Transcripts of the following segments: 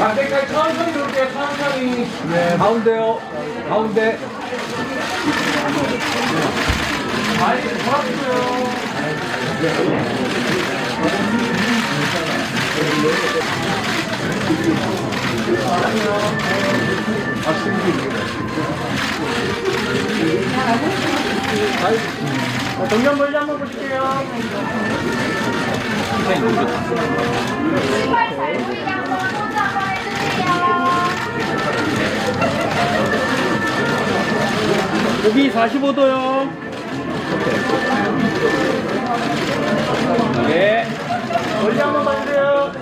반대까지 천천히 돌게요, 천천히. 네, 가운데요. 가운데. 많이 돌았고요. 자, 정면 멀리 한번 보실게요. 신발 잘 보이 여기 45도요. 네. 멀리 한번 봐주세요.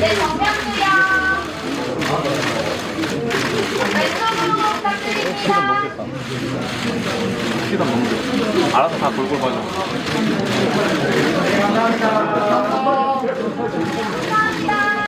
네, 정면도요. 왼쪽으로 부탁드립니다. 알아서 다 골골 봐줘. 감사합니다.